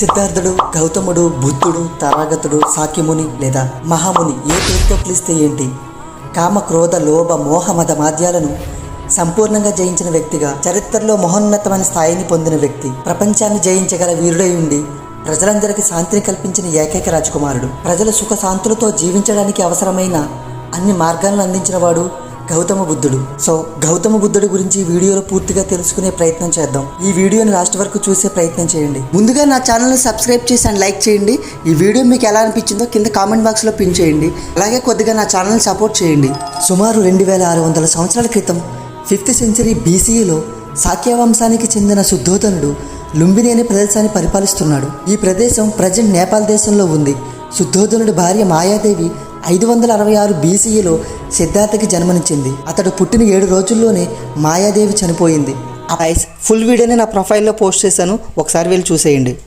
సిద్ధార్థుడు గౌతముడు బుద్ధుడు తరాగతుడు సాక్యముని లేదా మహాముని ఏ పేరుతో పిలిస్తే ఏంటి? కామ క్రోధ లోభ మోహమద మాద్యాలను సంపూర్ణంగా జయించిన వ్యక్తిగా చరిత్రలో మహోన్నతమైన స్థాయిని పొందిన వ్యక్తి ప్రపంచాన్ని జయించగల వీరుడై ఉండి ప్రజలందరికీ శాంతిని కల్పించిన ఏకైక రాజకుమారుడు. ప్రజల సుఖ శాంతులతో జీవించడానికి అవసరమైన అన్ని మార్గాలను అందించిన వాడు గౌతమ బుద్ధుడు. సో గౌతమ బుద్ధుడు గురించి ఈ వీడియోలో పూర్తిగా తెలుసుకునే ప్రయత్నం చేద్దాం. ఈ వీడియోని లాస్ట్ వరకు చూసే ప్రయత్నం చేయండి. ముందుగా నా ఛానల్ని సబ్స్క్రైబ్ చేసి అండ్ లైక్ చేయండి. ఈ వీడియో మీకు ఎలా అనిపించిందో కింద కామెంట్ బాక్స్లో పిన్ చేయండి. అలాగే కొద్దిగా నా ఛానల్ని సపోర్ట్ చేయండి. సుమారు రెండు వేల ఆరు వందల సంవత్సరాల క్రితం ఫిఫ్త్ సెంచరీ బీసీఈలో సాఖ్యవంశానికి చెందిన శుద్ధోధనుడు లుంబిని అనే ప్రదేశాన్ని పరిపాలిస్తున్నాడు. ఈ ప్రదేశం ప్రజెంట్ నేపాల్ దేశంలో ఉంది. శుద్ధోధనుడి భార్య మాయాదేవి ఐదు వందల అరవై ఆరు బీసీఈలో సిద్ధార్థకి జన్మనిచ్చింది. అతడు పుట్టిన ఏడు రోజుల్లోనే మాయాదేవి చనిపోయింది. ఆ ఫుల్ వీడియోని నా ప్రొఫైల్లో పోస్ట్ చేశాను. ఒకసారి వెళ్ళి చూసేయండి.